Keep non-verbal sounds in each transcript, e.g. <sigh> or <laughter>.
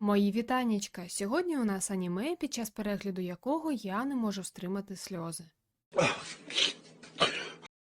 Мої вітанічка. Сьогодні у нас аніме, під час перегляду якого я не можу стримати сльози.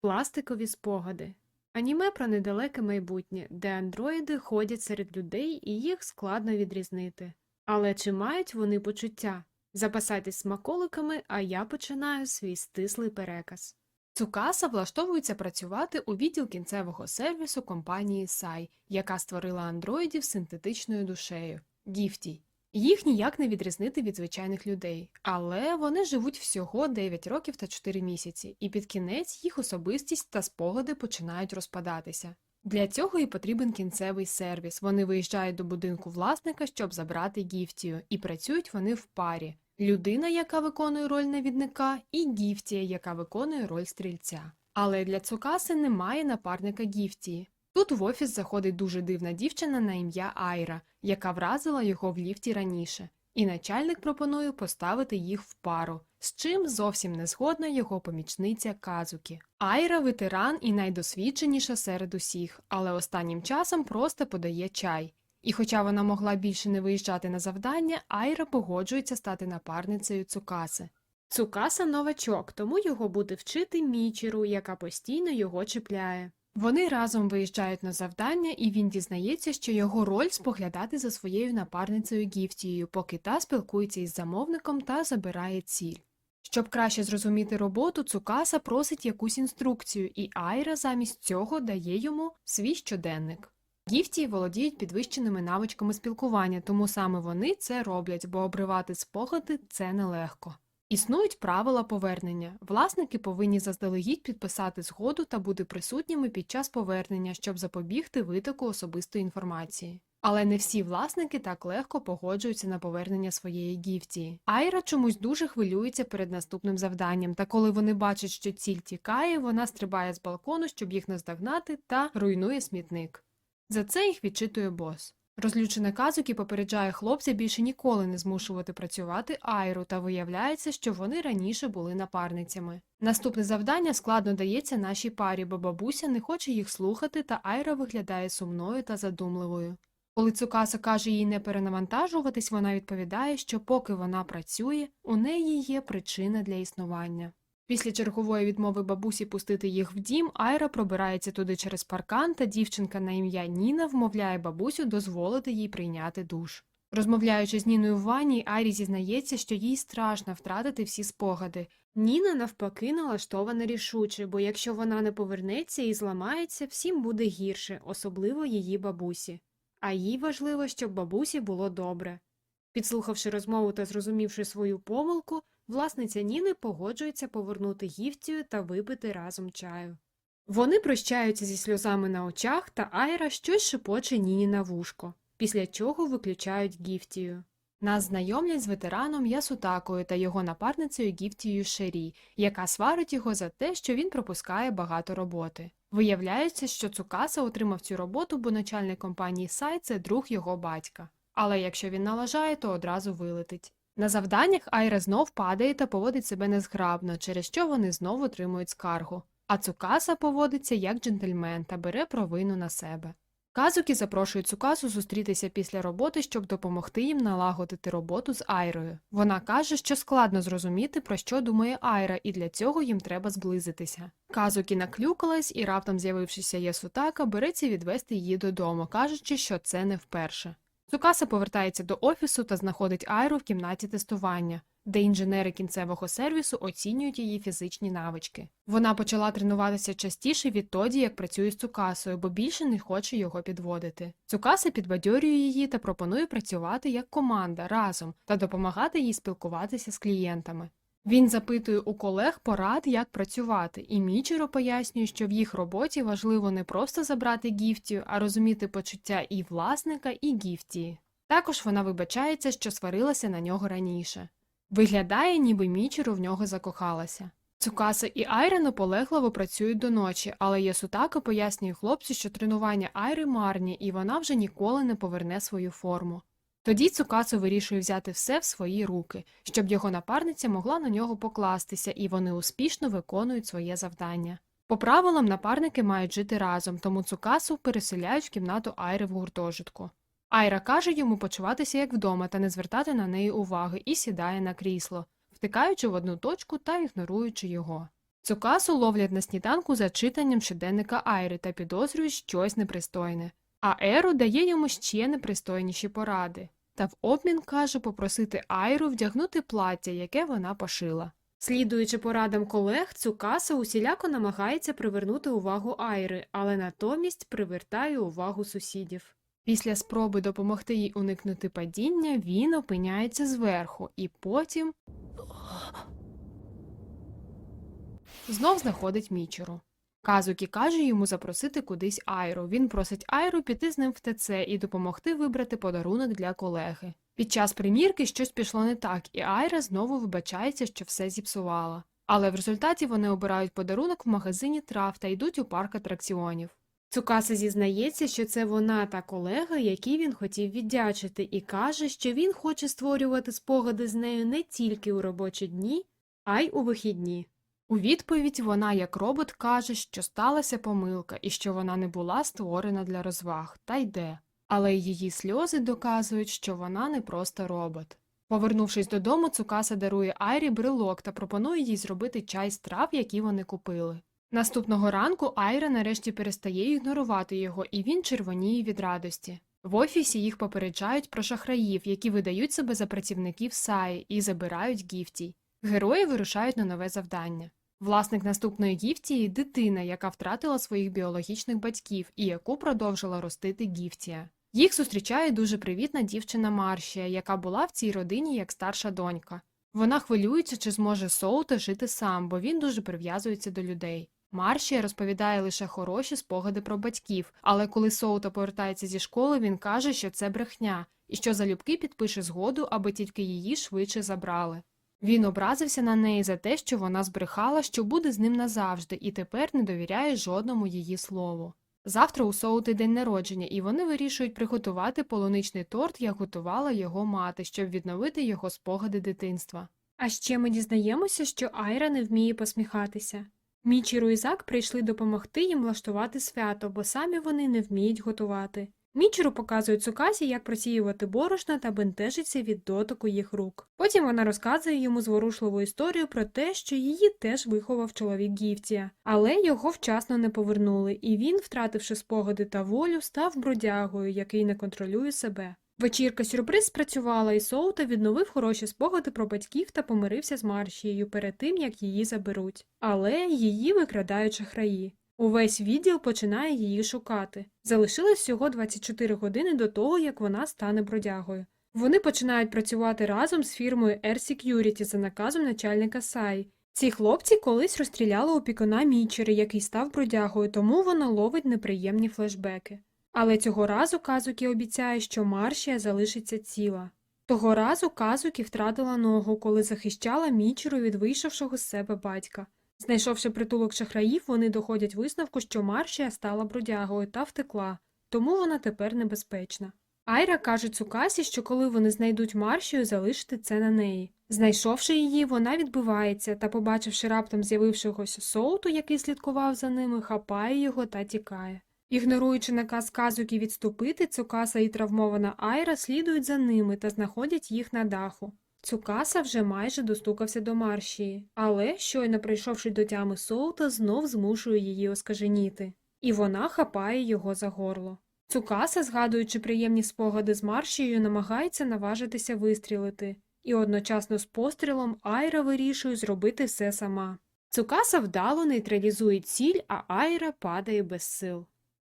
Пластикові спогади. Аніме про недалеке майбутнє, де андроїди ходять серед людей і їх складно відрізнити. Але чи мають вони почуття? Запасайтесь смаколиками, а я починаю свій стислий переказ. Цукаса влаштовується працювати у відділ кінцевого сервісу компанії SAI, яка створила андроїдів синтетичною душею Гіфтій. Їх ніяк не відрізнити від звичайних людей, але вони живуть всього 9 років та 4 місяці, і під кінець їх особистість та спогади починають розпадатися. Для цього і потрібен кінцевий сервіс. Вони виїжджають до будинку власника, щоб забрати гіфтію, і працюють вони в парі. Людина, яка виконує роль навідника, і гіфтія, яка виконує роль стрільця. Але для Цукаси немає напарника гіфтії. Тут в офіс заходить дуже дивна дівчина на ім'я Айра, яка вразила його в ліфті раніше, і начальник пропонує поставити їх в пару, з чим зовсім не згодна його помічниця Казукі. Айра ветеран і найдосвідченіша серед усіх, але останнім часом просто подає чай. І хоча вона могла більше не виїжджати на завдання, Айра погоджується стати напарницею Цукаси. Цукаса новачок, тому його буде вчити Мічіру, яка постійно його чіпляє. Вони разом виїжджають на завдання, і він дізнається, що його роль споглядати за своєю напарницею Гіфтією, поки та спілкується із замовником та забирає ціль. Щоб краще зрозуміти роботу, Цукаса просить якусь інструкцію, і Айра замість цього дає йому свій щоденник. Гіфтії володіють підвищеними навичками спілкування, тому саме вони це роблять, бо обривати спогади це нелегко. Існують правила повернення. Власники повинні заздалегідь підписати згоду та бути присутніми під час повернення, щоб запобігти витоку особистої інформації. Але не всі власники так легко погоджуються на повернення своєї гіфтії. Айра чомусь дуже хвилюється перед наступним завданням, та коли вони бачать, що ціль тікає, вона стрибає з балкону, щоб їх наздогнати, та руйнує смітник. За це їх відчитує бос. Розлючена Казукі попереджає хлопця більше ніколи не змушувати працювати Айру, та виявляється, що вони раніше були напарницями. Наступне завдання складно дається нашій парі, бо бабуся не хоче їх слухати, та Айра виглядає сумною та задумливою. Коли Цукаса каже їй не перенавантажуватись, вона відповідає, що поки вона працює, у неї є причина для існування. Після чергової відмови бабусі пустити їх в дім, Айра пробирається туди через паркан, та дівчинка на ім'я Ніна вмовляє бабусю дозволити їй прийняти душ. Розмовляючи з Ніною в ванні, Айрі зізнається, що їй страшно втратити всі спогади. Ніна навпаки налаштована рішуче, бо якщо вона не повернеться і зламається, всім буде гірше, особливо її бабусі. А їй важливо, щоб бабусі було добре. Підслухавши розмову та зрозумівши свою помилку, власниця Ніни погоджується повернути гіфтію та випити разом чаю. Вони прощаються зі сльозами на очах, та Айра щось шепоче Ніні на вушко, після чого виключають гіфтію. Нас знайомлять з ветераном Ясутакою та його напарницею Гіфтією Шері, яка сварить його за те, що він пропускає багато роботи. Виявляється, що Цукаса отримав цю роботу, бо начальник компанії Сай це друг його батька. Але якщо він налажає, то одразу вилетить. На завданнях Айра знов падає та поводить себе незграбно, через що вони знов отримують скаргу. А Цукаса поводиться як джентльмен та бере провину на себе. Казукі запрошує Цукасу зустрітися після роботи, щоб допомогти їм налагодити роботу з Айрою. Вона каже, що складно зрозуміти, про що думає Айра, і для цього їм треба зблизитися. Казукі наклюкалась і раптом з'явившися Ясутака береться відвести її додому, кажучи, що це не вперше. Цукаса повертається до офісу та знаходить Айру в кімнаті тестування, де інженери кінцевого сервісу оцінюють її фізичні навички. Вона почала тренуватися частіше відтоді, як працює з Цукасою, бо більше не хоче його підводити. Цукаса підбадьорює її та пропонує працювати як команда разом та допомагати їй спілкуватися з клієнтами. Він запитує у колег порад, як працювати, і Мічіро пояснює, що в їх роботі важливо не просто забрати гіфтію, а розуміти почуття і власника, і гіфтії. Також вона вибачається, що сварилася на нього раніше. Виглядає, ніби Мічіро в нього закохалася. Цукаса і Айра наполегливо працюють до ночі, але Ясутака пояснює хлопцю, що тренування Айри марні, і вона вже ніколи не поверне свою форму. Тоді Цукасу вирішує взяти все в свої руки, щоб його напарниця могла на нього покластися, і вони успішно виконують своє завдання. По правилам напарники мають жити разом, тому Цукасу переселяють в кімнату Айри в гуртожитку. Айра каже йому почуватися як вдома та не звертати на неї уваги і сідає на крісло, втикаючи в одну точку та ігноруючи його. Цукасу ловлять на сніданку за читанням щоденника Айри та підозрюють щось непристойне. А Еру дає йому ще непристойніші поради та в обмін каже попросити Айру вдягнути плаття, яке вона пошила. Слідуючи порадам колег, Цукаса усіляко намагається привернути увагу Айри, але натомість привертає увагу сусідів. Після спроби допомогти їй уникнути падіння, він опиняється зверху і потім <gasps> знов знаходить Мічуру. Казукі каже йому запросити кудись Айру. Він просить Айру піти з ним в ТЦ і допомогти вибрати подарунок для колеги. Під час примірки щось пішло не так, і Айра знову вибачається, що все зіпсувала. Але в результаті вони обирають подарунок в магазині трав та йдуть у парк атракціонів. Цукаса зізнається, що це вона та колега, якій він хотів віддячити, і каже, що він хоче створювати спогади з нею не тільки у робочі дні, а й у вихідні. У відповідь вона, як робот, каже, що сталася помилка і що вона не була створена для розваг, та йде. Але її сльози доказують, що вона не просто робот. Повернувшись додому, Цукаса дарує Айрі брелок та пропонує їй зробити чай з трав, які вони купили. Наступного ранку Айра нарешті перестає ігнорувати його, і він червоніє від радості. В офісі їх попереджають про шахраїв, які видають себе за працівників САї і забирають гіфтій. Герої вирушають на нове завдання. Власник наступної гіфтії дитина, яка втратила своїх біологічних батьків і яку продовжила ростити гіфтія. Їх зустрічає дуже привітна дівчина Маршія, яка була в цій родині як старша донька. Вона хвилюється, чи зможе Соута жити сам, бо він дуже прив'язується до людей. Маршія розповідає лише хороші спогади про батьків, але коли Соута повертається зі школи, він каже, що це брехня, і що залюбки підпише згоду, аби тільки її швидше забрали. Він образився на неї за те, що вона збрехала, що буде з ним назавжди, і тепер не довіряє жодному її слову. Завтра у Соути день народження, і вони вирішують приготувати полуничний торт, як готувала його мати, щоб відновити його спогади дитинства. А ще ми дізнаємося, що Айра не вміє посміхатися. Мічіру і Зак прийшли допомогти їм влаштувати свято, бо самі вони не вміють готувати. Мічеру показує Цукасі, як просіювати борошна та бентежиться від дотику їх рук. Потім вона розказує йому зворушливу історію про те, що її теж виховав чоловік Гіфтія, але його вчасно не повернули, і він, втративши спогади та волю, став бродягою, який не контролює себе. Вечірка сюрприз спрацювала, і Соута відновив хороші спогади про батьків та помирився з Маршією перед тим, як її заберуть. Але її викрадають шахраї. Увесь відділ починає її шукати. Залишилось всього 24 години до того, як вона стане бродягою. Вони починають працювати разом з фірмою Air Security за наказом начальника САЙ. Ці хлопці колись розстріляли опікуна Мічери, який став бродягою, тому вона ловить неприємні флешбеки. Але цього разу Казукі обіцяє, що Маршія залишиться ціла. Того разу Казукі втратила ногу, коли захищала Мічеру від вийшовшого з себе батька. Знайшовши притулок шахраїв, вони доходять висновку, що Маршія стала бродягою та втекла, тому вона тепер небезпечна. Айра каже Цукасі, що коли вони знайдуть Маршію, залишити це на неї. Знайшовши її, вона відбивається та, побачивши раптом з'явившогося соуту, який слідкував за ними, хапає його та тікає. Ігноруючи наказ Казуки відступити, Цукаса і травмована Айра слідують за ними та знаходять їх на даху. Цукаса вже майже достукався до Маршії, але, щойно прийшовши до тями Соута, знов змушує її оскаженіти, і вона хапає його за горло. Цукаса, згадуючи приємні спогади з Маршією, намагається наважитися вистрілити, і одночасно з пострілом Айра вирішує зробити все сама. Цукаса вдало нейтралізує ціль, а Айра падає без сил.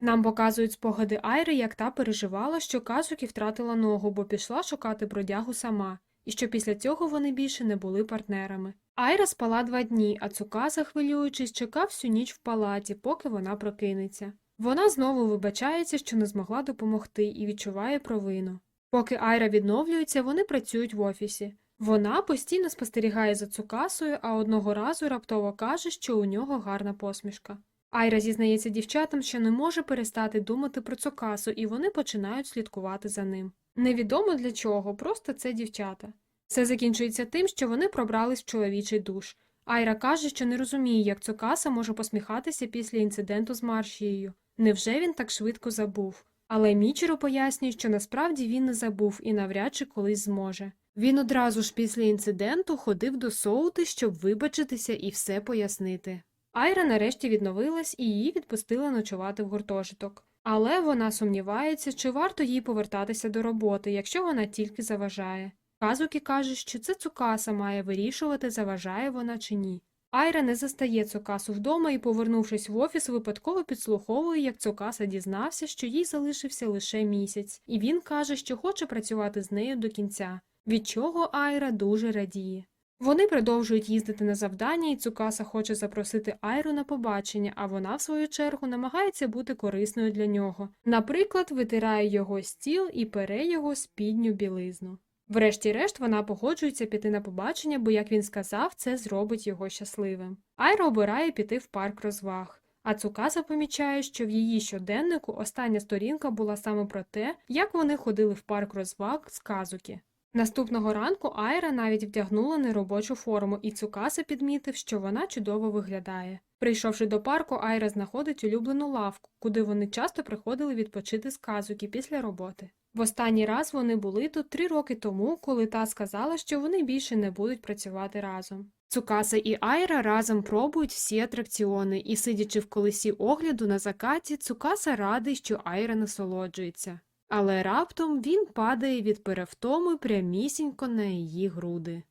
Нам показують спогади Айри, як та переживала, що Казукі втратила ногу, бо пішла шукати бродягу сама і що після цього вони більше не були партнерами. Айра спала два дні, а Цукаса, хвилюючись, чекав всю ніч в палаті, поки вона прокинеться. Вона знову вибачається, що не змогла допомогти, і відчуває провину. Поки Айра відновлюється, вони працюють в офісі. Вона постійно спостерігає за Цукасою, а одного разу раптово каже, що у нього гарна посмішка. Айра зізнається дівчатам, що не може перестати думати про Цукасу, і вони починають слідкувати за ним. Невідомо для чого, просто це дівчата. Все закінчується тим, що вони пробрались в чоловічий душ. Айра каже, що не розуміє, як Цукаса може посміхатися після інциденту з Маршією. Невже він так швидко забув? Але Мічіро пояснює, що насправді він не забув і навряд чи колись зможе. Він одразу ж після інциденту ходив до Соути, щоб вибачитися і все пояснити. Айра нарешті відновилась і її відпустили ночувати в гуртожиток. Але вона сумнівається, чи варто їй повертатися до роботи, якщо вона тільки заважає. Казукі каже, що це Цукаса має вирішувати, заважає вона чи ні. Айра не застає Цукасу вдома і, повернувшись в офіс, випадково підслуховує, як Цукаса дізнався, що їй залишився лише місяць, і він каже, що хоче працювати з нею до кінця, від чого Айра дуже радіє. Вони продовжують їздити на завдання, і Цукаса хоче запросити Айру на побачення, а вона, в свою чергу, намагається бути корисною для нього. Наприклад, витирає його стіл і пере його спідню білизну. Врешті-решт вона погоджується піти на побачення, бо, як він сказав, це зробить його щасливим. Айра обирає піти в парк розваг. А Цукаса помічає, що в її щоденнику остання сторінка була саме про те, як вони ходили в парк розваг з Казуки. Наступного ранку Айра навіть вдягнула неробочу форму, і Цукаса підмітив, що вона чудово виглядає. Прийшовши до парку, Айра знаходить улюблену лавку, куди вони часто приходили відпочити з Казуки після роботи. В останній раз вони були тут три роки тому, коли та сказала, що вони більше не будуть працювати разом. Цукаса і Айра разом пробують всі атракціони, і, сидячи в колесі огляду на закаті, Цукаса радий, що Айра насолоджується. Але раптом він падає від перевтоми прямісінько на її груди.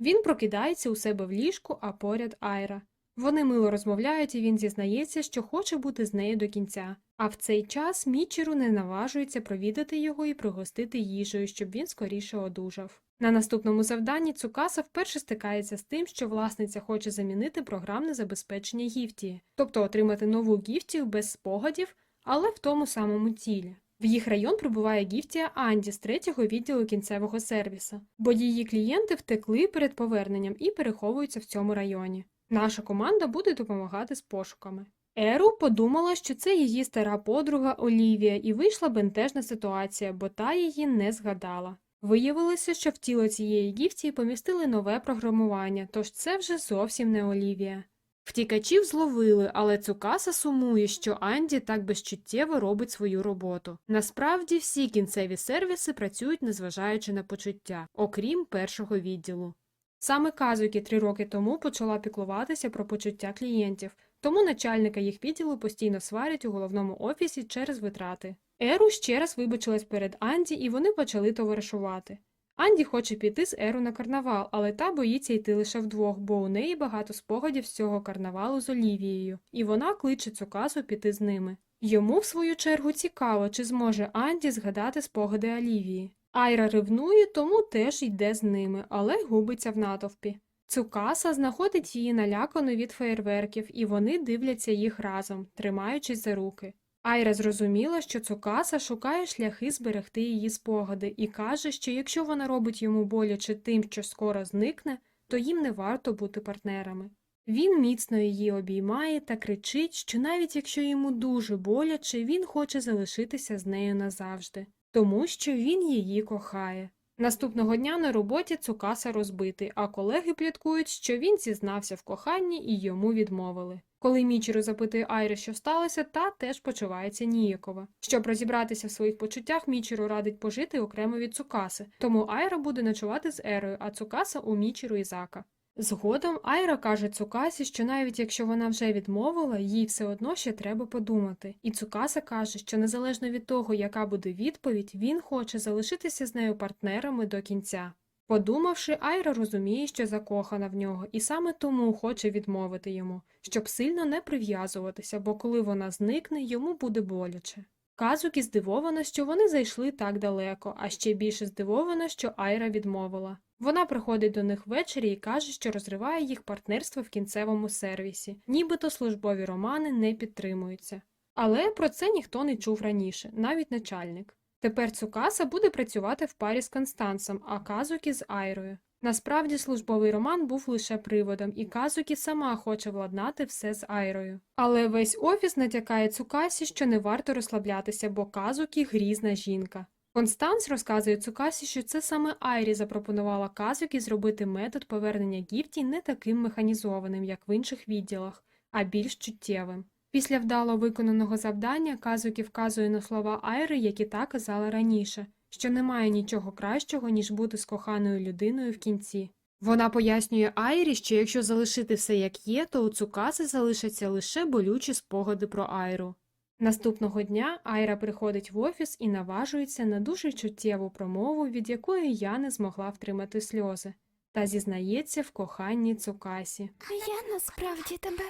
Він прокидається у себе в ліжку, а поряд Айра. Вони мило розмовляють, і він зізнається, що хоче бути з нею до кінця. А в цей час Мічеру не наважується провідати його і пригостити їжею, щоб він скоріше одужав. На наступному завданні Цукаса вперше стикається з тим, що власниця хоче замінити програмне забезпечення гіфтії, тобто отримати нову гіфтію без спогадів, але в тому самому тілі. В їх район прибуває гіфтія Анді з третього відділу кінцевого сервіса, бо її клієнти втекли перед поверненням і переховуються в цьому районі. Наша команда буде допомагати з пошуками. Еру подумала, що це її стара подруга Олівія, і вийшла бентежна ситуація, бо та її не згадала. Виявилося, що в тіло цієї гіфтії помістили нове програмування, тож це вже зовсім не Олівія. Втікачів зловили, але Цукаса сумує, що Анді так безчуттєво робить свою роботу. Насправді всі кінцеві сервіси працюють, незважаючи на почуття, окрім першого відділу. Саме Казукі три роки тому почала піклуватися про почуття клієнтів, тому начальника їх відділу постійно сварять у головному офісі через витрати. Еру ще раз вибачилась перед Анді, і вони почали товаришувати. Анді хоче піти з Еру на карнавал, але та боїться йти лише вдвох, бо у неї багато спогадів з цього карнавалу з Олівією, і вона кличе Цукасу піти з ними. Йому, в свою чергу, цікаво, чи зможе Анді згадати спогади Олівії. Айра ревнує, тому теж йде з ними, але губиться в натовпі. Цукаса знаходить її налякану від феєрверків, і вони дивляться їх разом, тримаючись за руки. Айра зрозуміла, що Цукаса шукає шляхи зберегти її спогади і каже, що якщо вона робить йому боляче тим, що скоро зникне, то їм не варто бути партнерами. Він міцно її обіймає та кричить, що навіть якщо йому дуже боляче, він хоче залишитися з нею назавжди, тому що він її кохає. Наступного дня на роботі Цукаса розбитий, а колеги пліткують, що він зізнався в коханні і йому відмовили. Коли Мічеру запитує Айри, що сталося, та теж почувається ніяково. Щоб розібратися в своїх почуттях, Мічеру радить пожити окремо від Цукаси, тому Айра буде ночувати з Ерою, а Цукаса у Мічеру і Зака. Згодом Айра каже Цукасі, що навіть якщо вона вже відмовила, їй все одно ще треба подумати. І Цукаса каже, що незалежно від того, яка буде відповідь, він хоче залишитися з нею партнерами до кінця. Подумавши, Айра розуміє, що закохана в нього, і саме тому хоче відмовити йому, щоб сильно не прив'язуватися, бо коли вона зникне, йому буде боляче. Казукі здивована, що вони зайшли так далеко, а ще більше здивована, що Айра відмовила. Вона приходить до них ввечері і каже, що розриває їх партнерство в кінцевому сервісі, нібито службові романи не підтримуються. Але про це ніхто не чув раніше, навіть начальник. Тепер Цукаса буде працювати в парі з Констансом, а Казукі з Айрою. Насправді службовий роман був лише приводом, і Казукі сама хоче владнати все з Айрою. Але весь офіс натякає Цукасі, що не варто розслаблятися, бо Казукі грізна жінка. Констанс розказує Цукасі, що це саме Айрі запропонувала Казукі зробити метод повернення гіфті не таким механізованим, як в інших відділах, а більш чуттєвим. Після вдало виконаного завдання Казукі вказує на слова Айри, які та казала раніше, що немає нічого кращого, ніж бути з коханою людиною в кінці. Вона пояснює Айрі, що якщо залишити все як є, то у Цукаси залишаться лише болючі спогади про Айру. Наступного дня Айра приходить в офіс і наважується на дуже чуттєву промову, від якої я не змогла втримати сльози, та зізнається в коханні Цукасі. А я насправді тебе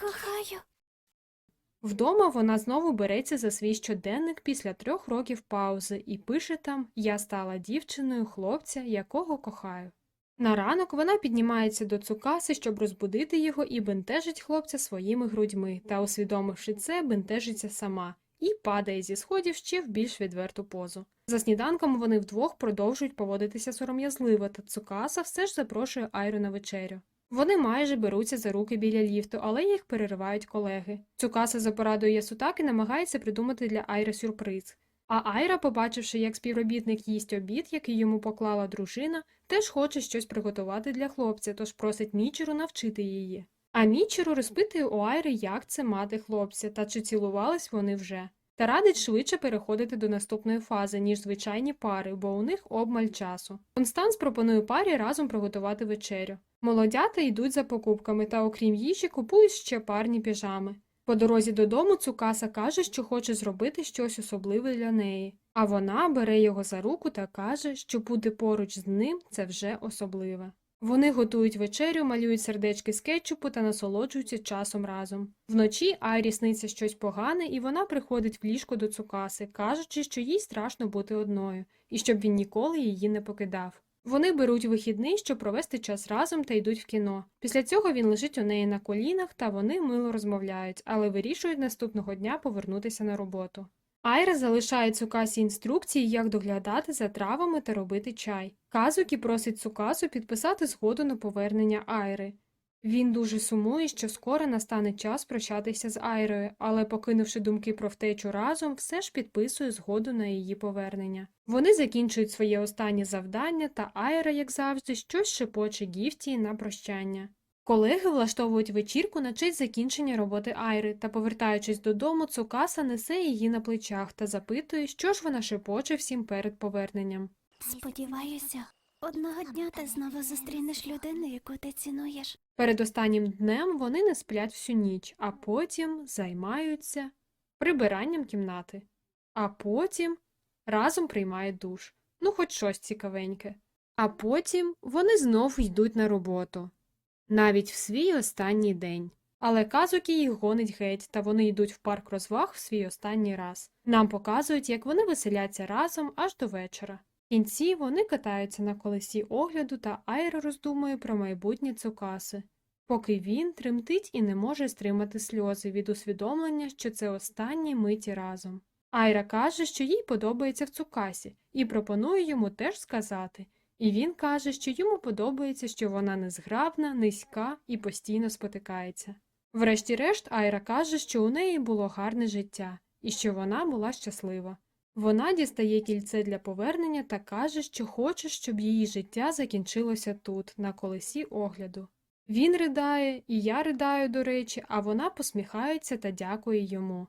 кохаю. Вдома вона знову береться за свій щоденник після трьох років паузи і пише там Я стала дівчиною хлопця, якого кохаю. На ранок вона піднімається до цукаси, щоб розбудити його, і бентежить хлопця своїми грудьми, та, усвідомивши це, бентежиться сама і падає зі сходів ще в більш відверту позу. За сніданком вони вдвох продовжують поводитися сором'язливо, та цукаса все ж запрошує Айру на вечерю. Вони майже беруться за руки біля ліфту, але їх переривають колеги. Цукаса за порадою Ясутаки намагається придумати для Айри сюрприз. А Айра, побачивши, як співробітник їсть обід, який йому поклала дружина, теж хоче щось приготувати для хлопця, тож просить Мічеру навчити її. А Мічеру розпитує у Айри, як це мати хлопця та чи цілувались вони вже. Та радить швидше переходити до наступної фази, ніж звичайні пари, бо у них обмаль часу. Констанс пропонує парі разом приготувати вечерю. Молодята йдуть за покупками та, окрім їжі, купують ще парні піжами. По дорозі додому Цукаса каже, що хоче зробити щось особливе для неї, а вона бере його за руку та каже, що бути поруч з ним це вже особливе. Вони готують вечерю, малюють сердечки з кетчупу та насолоджуються часом разом. Вночі Айрі сниться щось погане, і вона приходить в ліжко до Цукаси, кажучи, що їй страшно бути одною, і щоб він ніколи її не покидав. Вони беруть вихідний, щоб провести час разом та йдуть в кіно. Після цього він лежить у неї на колінах, та вони мило розмовляють, але вирішують наступного дня повернутися на роботу. Айра залишає Цукасі інструкції, як доглядати за травами та робити чай. Казукі просить Цукасу підписати згоду на повернення Айри. Він дуже сумує, що скоро настане час прощатися з Айрою, але, покинувши думки про втечу разом, все ж підписує згоду на її повернення. Вони закінчують своє останнє завдання, та Айра, як завжди, щось шепоче Гіфтії на прощання. Колеги влаштовують вечірку на честь закінчення роботи Айри, та, повертаючись додому, Цукаса несе її на плечах та запитує, що ж вона шепоче всім перед поверненням. Сподіваюся, одного дня ти знову зустрінеш людину, яку ти цінуєш. Перед останнім днем вони не сплять всю ніч, а потім займаються прибиранням кімнати, а потім разом приймають душ. Ну, хоч щось цікавеньке. А потім вони знову йдуть на роботу, навіть в свій останній день. Але Казукі їх гонить геть, та вони йдуть в парк розваг в свій останній раз. Нам показують, як вони веселяться разом аж до вечора. Кінці вони катаються на колесі огляду, та Айра роздумує про майбутнє Цукаси, поки він тремтить і не може стримати сльози від усвідомлення, що це останні миті разом. Айра каже, що їй подобається в Цукасі, і пропонує йому теж сказати. І він каже, що йому подобається, що вона незграбна, низька і постійно спотикається. Врешті-решт, Айра каже, що у неї було гарне життя і що вона була щаслива. Вона дістає кільце для повернення та каже, що хоче, щоб її життя закінчилося тут, на колесі огляду. Він ридає, і я ридаю, до речі, а вона посміхається та дякує йому.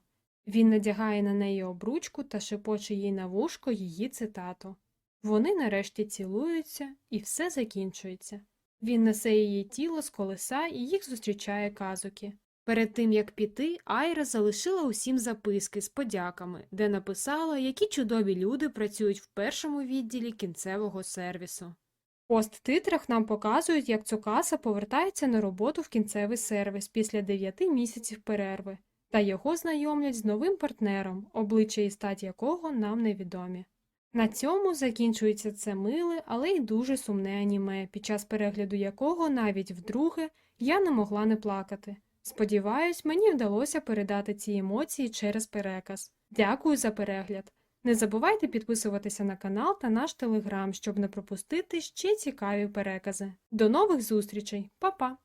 Він надягає на неї обручку та шепоче їй на вушко її цитату. Вони нарешті цілуються, і все закінчується. Він несе її тіло з колеса і їх зустрічає казуки. Перед тим як піти, Айра залишила усім записки з подяками, де написала, які чудові люди працюють в першому відділі кінцевого сервісу. В пост-титрах нам показують, як Цукаса повертається на роботу в кінцевий сервіс після 9 місяців перерви, та його знайомлять з новим партнером, обличчя і стать якого нам невідомі. На цьому закінчується це миле, але й дуже сумне аніме, під час перегляду якого навіть вдруге я не могла не плакати. Сподіваюсь, мені вдалося передати ці емоції через переказ. Дякую за перегляд. Не забувайте підписуватися на канал та наш телеграм, щоб не пропустити ще цікаві перекази. До нових зустрічей, Па-па!